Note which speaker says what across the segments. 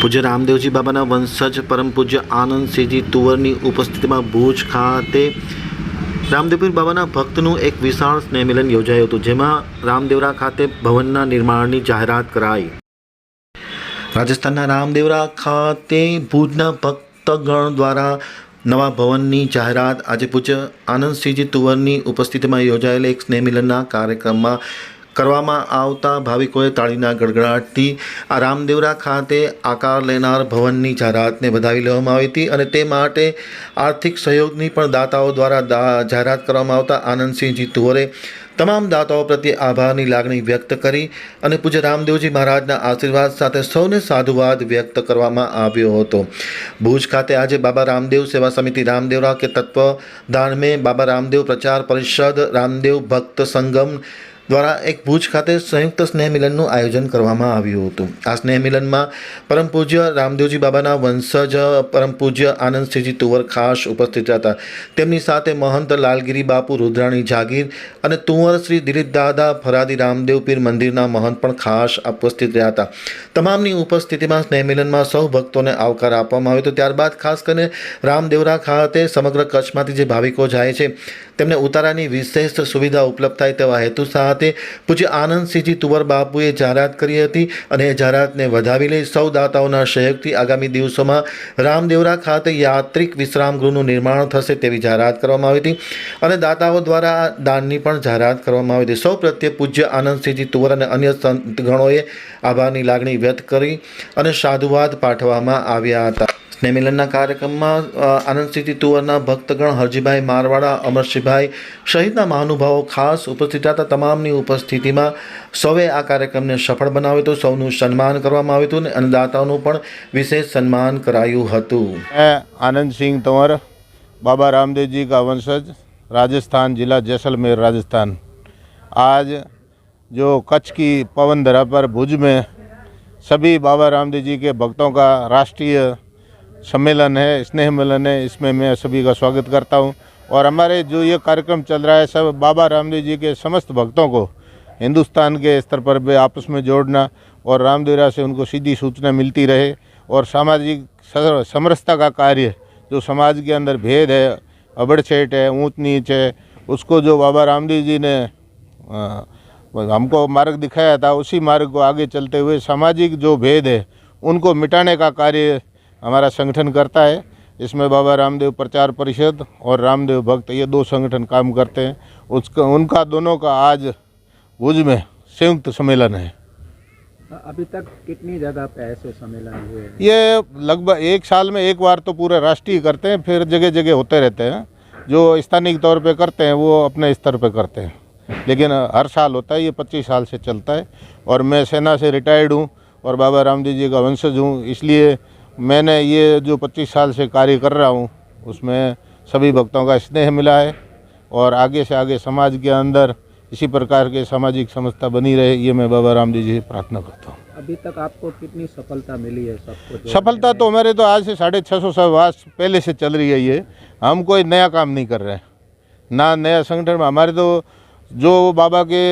Speaker 1: પૂજ્ય રામદેવજી બાબાના વંશજ પરમ પૂજ્ય આનંદસિંહજી તુવરની ઉપસ્થિતિમાં ભુજ ખાતે રામદેવપીર બાબાના ભક્તનું એક વિશાળ સ્નેહમિલન યોજાયું હતું, જેમાં રામદેવરા ખાતે ભવનના નિર્માણની જાહેરાત કરાઈ. રાજસ્થાનના રામદેવરા ખાતે ભુજના ભક્તગણ દ્વારા નવા ભવનની જાહેરાત આજે પૂજ્ય આનંદસિંહજી તુવરની ઉપસ્થિતિમાં યોજાયેલ એક સ્નેહમિલનના કાર્યક્રમમાં કરવામાં આવતા ભાવિકોએ તાળીના ગડગડાટથી આ રામદેવરા ખાતે આકાર લેનાર ભવનની જાહેરાતને વધાવી લેવામાં આવી હતી અને તે માટે આર્થિક સહયોગની પણ દાતાઓ દ્વારા જાહેરાત કરવામાં આવતા આનંદસિંહજી તુવરે તમામ દાતાઓ પ્રત્યે આભારની લાગણી વ્યક્ત કરી અને પૂજ્ય રામદેવજી મહારાજના આશીર્વાદ સાથે સૌને સાધુવાદ વ્યક્ત કરવામાં આવ્યો હતો. ભુજ ખાતે આજે બાબા રામદેવ સેવા સમિતિ રામદેવરા કે તત્વ દાનમે બાબા રામદેવ પ્રચાર પરિષદ રામદેવ ભક્ત સંગમ દ્વારા એક ભુજ ખાતે સંયુક્ત સ્નેહ મિલનનું આયોજન કરવામાં આવ્યું હતું. આ સ્નેહ મિલનમાં પરમ પૂજ્ય રામદેવજી બાબાના વંશજ, પરમ પૂજ્ય આનંદસિંહજી તુવર ખાસ ઉપસ્થિત હતા તેમની સાથે મહંત લાલગીરી બાપુ, રુદ્રાણી જાગીર અને તુંવર શ્રી દિલીપ દાદા, ફરાદી રામદેવ પીર મંદિરના મહંત પણ ખાસ ઉપસ્થિત રહ્યા હતા. તમામની ઉપસ્થિતિમાં સ્નેહ મિલનમાં સૌ ભક્તોને આવકાર આપવામાં આવ્યો હતો. ત્યારબાદ ખાસ કરીને રામદેવરા ખાતે સમગ્ર કચ્છમાંથી જે ભાવિકો જાય છે તેમને ઉતારાની વિશેષ સુવિધા ઉપલબ્ધ થાય તેવા હેતુ સાથે પૂજ્ય આનંદસિંહજી તુવર બાપુએ જાહેરાત કરી હતી અને એ જાહેરાતને વધાવી લઈ સૌ દાતાઓના સહયોગથી આગામી દિવસોમાં રામદેવરા ખાતે યાત્રિક વિશ્રામ ગૃહનું નિર્માણ થશે તેવી જાહેરાત કરવામાં આવી હતી અને દાતાઓ દ્વારા દાનની પણ જાહેરાત કરવામાં આવી હતી. સૌ પ્રત્યે પૂજ્ય આનંદસિંહજી તુવર અને અન્ય સંતગણોએ આભારની લાગણી વ્યક્ત કરી અને સાધુવાદ પાઠવવામાં આવ્યા હતા. સ્નેહમિલનના કાર્યક્રમમાં અ, આનંદસિંહજી તુવરના ભક્તગણ હરજીભાઈ મારવાડા અમરસિંહભાઈ સહિતના મહાનુભાવો ખાસ ઉપસ્થિત હતા તમામની ઉપસ્થિતિમાં સૌએ આ કાર્યક્રમને સફળ બનાવ્યો હતો સૌનું સન્માન કરવામાં આવ્યું હતું અને દાતાઓનું પણ વિશેષ સન્માન કરાયું હતું
Speaker 2: मैं आनंद सिंह तंवर बाबा रामदेव जी का वंशज राजस्थान जिला जैसलमेर राजस्थान आज जो कच्छ की पवन धरा पर भुज में सभी बाबा रामदेव जी के भक्तों का राष्ट्रीय सम्मेलन है स्नेह मिलन है इसमें मैं सभी का स्वागत करता हूँ। और हमारे जो ये कार्यक्रम चल रहा है सब बाबा रामदेव जी के समस्त भक्तों को हिंदुस्तान के स्तर पर भी आपस में जोड़ना और रामदेवरा से उनको सीधी सूचना मिलती रहे और सामाजिक समरसता का कार्य जो समाज के अंदर भेद है अबड़छेट है ऊँच नीच है उसको जो बाबा रामदेव जी ने अ, हमको मार्ग दिखाया था उसी मार्ग को आगे चलते हुए सामाजिक जो भेद है उनको मिटाने का कार्य हमारा संगठन करता है। इसमें बाबा रामदेव प्रचार परिषद और रामदेव भक्त ये दो संगठन काम करते हैं। उसका उनका दोनों का आज भुज में संयुक्त सम्मेलन है।
Speaker 3: अभी तक कितनी ज़्यादा पे ऐसे सम्मेलन हुए हैं?
Speaker 2: ये लगभग एक साल में एक बार तो पूरे राष्ट्रीय करते हैं फिर जगह जगह होते रहते हैं। जो स्थानिक तौर पे करते हैं वो अपने स्तर पे करते हैं। लेकिन हर साल होता है ये पच्चीस साल से चलता है। और मैं सेना से रिटायर्ड हूँ और बाबा रामदेव जी का वंशज हूँ इसलिए मैंने ये जो पच्चीस साल से कार्य कर रहा हूँ उसमें सभी भक्तों का स्नेह मिला है और आगे से आगे समाज के अंदर इसी प्रकार के सामाजिक समस्या बनी रहे ये मैं बाबा रामदेव जी से प्रार्थना करता हूँ।
Speaker 3: अभी तक आपको कितनी सफलता मिली है सबको
Speaker 2: सफलता तो हमारे तो आज से साढ़े छः सौ वर्ष पहले से चल रही है ये। हम कोई नया काम नहीं कर रहे हैं। ना नया संगठन में हमारे तो जो बाबा के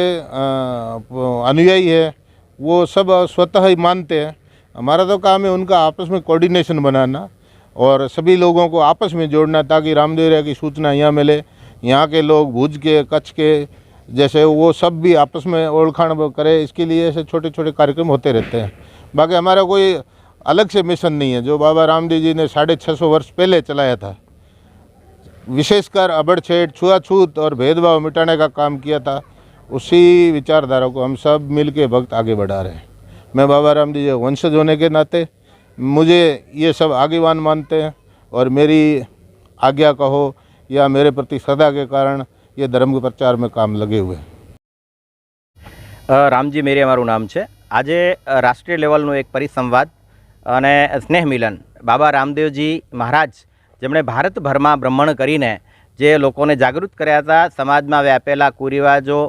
Speaker 2: अनुयायी है वो सब स्वतः ही मानते हैं। हमारा तो काम है उनका आपस में कोऑर्डिनेशन बनाना और सभी लोगों को आपस में जोड़ना ताकि रामदेवरा की सूचना यहाँ मिले, यहाँ के लोग भुज के, कच्छ के, जैसे वो सब भी आपस में ओळखाण करें, इसके लिए ऐसे छोटे छोटे कार्यक्रम होते रहते हैं। बाकी हमारा कोई अलग से मिशन नहीं है, जो बाबा रामदेव जी ने साढ़े छः सौ वर्ष पहले चलाया था। विशेषकर अबड़छेड़, छुआछूत और भेदभाव मिटाने का काम किया था, उसी विचारधारा को हम सब मिल के भक्त आगे बढ़ा रहे हैं। मैं बाबा रामदेव जी के वंशज होने के नाते मुझे ये सब आगेवान मानते हैं और मेरी आज्ञा कहो या मेरे प्रति श्रद्धा के कारण ये धर्म के प्रचार में काम लगे हुए हैं
Speaker 4: અ, રામજી મેરી અમારું નામ છે આજે અ, રાષ્ટ્રીય લેવલનું એક પરિસંવાદ અને સ્નેહ મિલન બાબા રામદેવજી મહારાજ જેમણે ભારતભરમાં ભ્રમણ કરીને જે લોકોને જાગૃત કર્યા હતા સમાજમાં વ્યાપેલા કુરિવાજો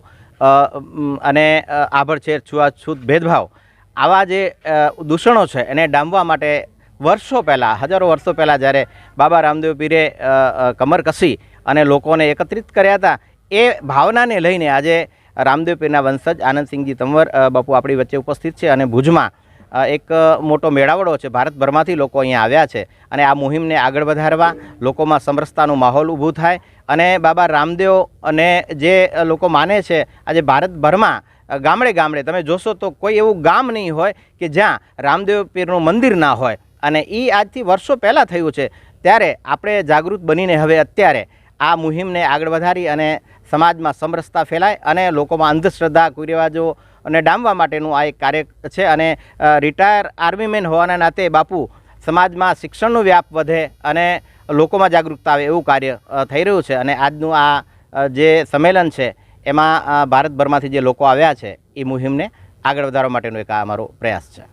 Speaker 4: અ, ઉમ, અને અ, આભડછેડ છૂઆછૂત ભેદભાવ આવા જે દૂષણો છે એને ડામવા માટે વર્ષો પહેલાં, હજારો વર્ષો પહેલાં જ્યારે બાબા રામદેવ પીરે કમર કસી અને લોકોને એકત્રિત કર્યા હતા, એ ભાવનાને લઈને આજે રામદેવ પીરના વંશજ આનંદસિંહજી તંવર બાપુ આપણી વચ્ચે ઉપસ્થિત છે અને ભુજમાં એક મોટો મેળાવડો છે. ભારતભરમાંથી લોકો અહીંયા આવ્યા છે અને આ મુહિમને આગળ વધારવા લોકોમાં સમરસતાનું માહોલ ઊભું થાય અને બાબા રામદેવ અને જે લોકો માને છે, આજે ભારતભરમાં ગામડે ગામડે. તમે જોશો તો કોઈ એવું ગામ નહીં હોય કે જ્યાં રામદેવ પીરનું મંદિર ના હોય. અને એ આજથી વર્ષો પહેલાં થયું છે. ત્યારે આપણે જાગૃત બનીને હવે અત્યારે આ મુહિમને આગળ વધારી અને સમાજમાં સમરસતા ફેલાય અને લોકોમાં અંધશ્રદ્ધા, કુરિવાજો અને ડામવા માટેનું આ એક કાર્ય છે. અને રિટાયર આર્મીમેન હોવાના નાતે બાપુ સમાજમાં શિક્ષણનો વ્યાપ વધે અને લોકોમાં જાગૃતતા આવે એવું કાર્ય થઈ રહ્યું છે. અને આજનું આ જે સંમેલન છે એમાં ભારતભરમાંથી જે લોકો આવ્યા છે, એ મુહિમને આગળ વધારવા માટેનો એક આ અમારો પ્રયાસ છે.